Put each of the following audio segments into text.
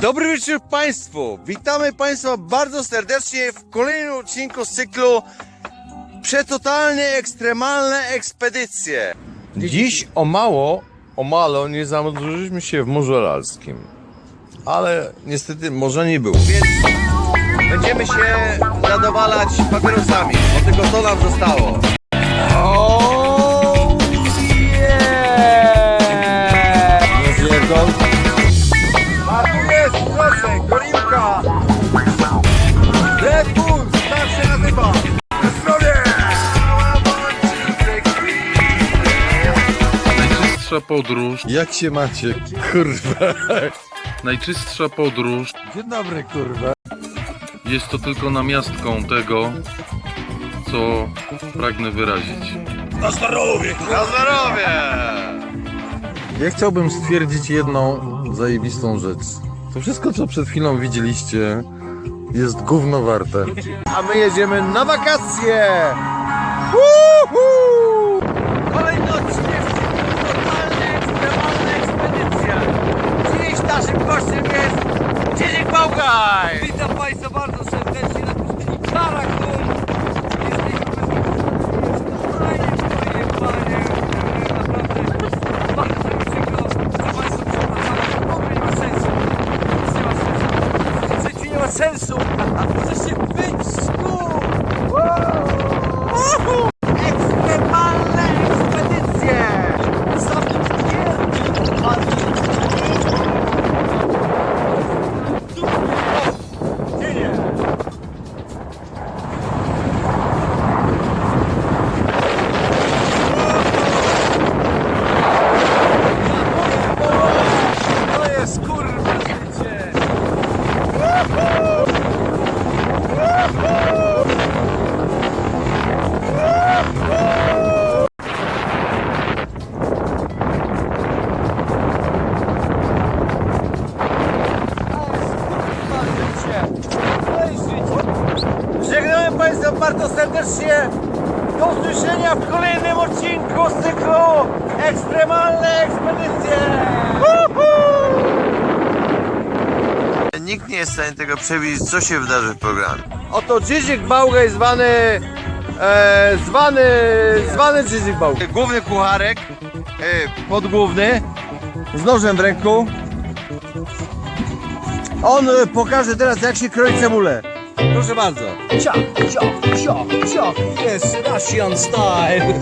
Dobry wieczór Państwu! Witamy Państwa bardzo serdecznie w kolejnym odcinku z cyklu Przetotalnie ekstremalne ekspedycje. Dziś o mało, o malo nie zanurzyliśmy się w Morzu Aralskim. Ale niestety morza nie było, więc będziemy się zadowalać papierosami, bo tylko to nam zostało. Proszę, gorilka! Red Bull, tak się nazywa! Zdrowie! Najczystsza podróż, Jak się macie? Kurwa. najczystsza podróż Dzień dobry, kurwa. jest to tylko namiastką tego, co pragnę wyrazić. Na zdrowie! Ja chciałbym stwierdzić jedną zajebistą rzecz. To wszystko, co przed chwilą widzieliście, jest gówno warte. A my jedziemy na wakacje! Woohoo! Kolejny odcinek Totalnie ekstremalna ekspedycja. Dziś naszym gościem jest Dziedzik Bałgaj! Żegnamy Państwa bardzo serdecznie. Do usłyszenia w kolejnym odcinku z cyklu Ekstremalne Ekspedycje. Nikt nie jest w stanie tego przewidzieć, co się wydarzy w programie. Oto Dziedzik Bałgaj zwany, e, zwany, zwany Dziedzik Bałgaj. Główny kucharek, e, podgłówny, z nożem w ręku. On e, pokaże teraz, jak się kroi cebulę. Proszę bardzo. Ciach, ciach, ciach, ciach. Jest Russian style.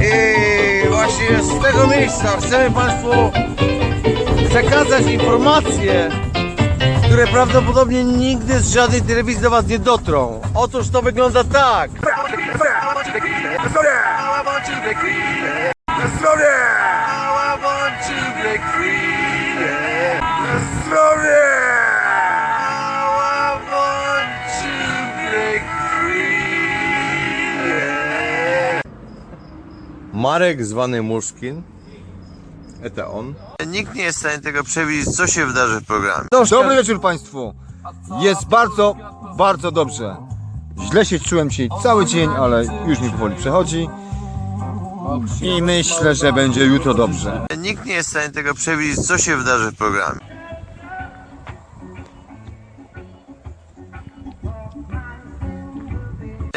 I właśnie z tego miejsca chcemy Państwu przekazać informacje, które prawdopodobnie nigdy z żadnej telewizji do Was nie dotrą. Otóż to wygląda tak. Marek zwany Muszkin. Eta on. Nikt nie jest w stanie tego przewidzieć, co się wydarzy w programie. Dobry wieczór Państwu. Jest bardzo, bardzo dobrze. Źle się czułem dzisiaj cały dzień, ale już mi powoli przechodzi. I myślę, że będzie jutro dobrze. Nikt nie jest w stanie tego przewidzieć, co się wydarzy w programie.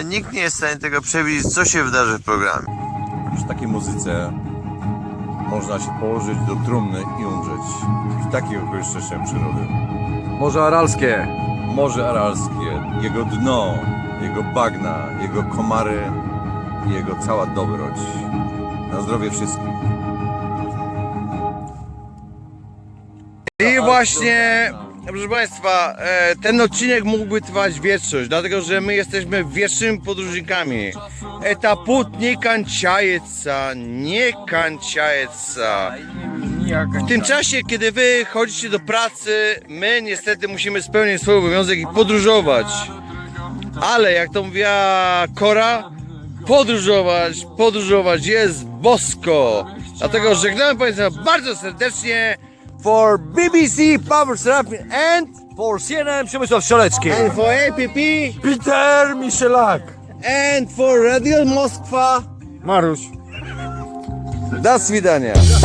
Nikt nie jest w stanie tego przewidzieć, co się wydarzy w programie. Przy takiej muzyce można się położyć do trumny i umrzeć. W takich okolicznościach przyrody. Morze Aralskie. Morze Aralskie, jego dno, jego bagna, jego komary i jego cała dobroć. Na zdrowie wszystkich. I właśnie, proszę Państwa, e, ten odcinek mógłby trwać wieczność, dlatego że my jesteśmy wiecznymi podróżnikami. Eta put nie kanciajeca, nie kanciajeca. W tym czasie, kiedy wy chodzicie do pracy, my niestety musimy spełnić swój obowiązek i podróżować. Ale jak to mówiła Kora, podróżować, podróżować jest bosko. Dlatego żegnamy Państwa bardzo serdecznie for BBC Paweł Serafin and for CNN Przemysław Szolecki. And for APP Peter Michelak. And for Radio Moskwa Mariusz. Do swidania.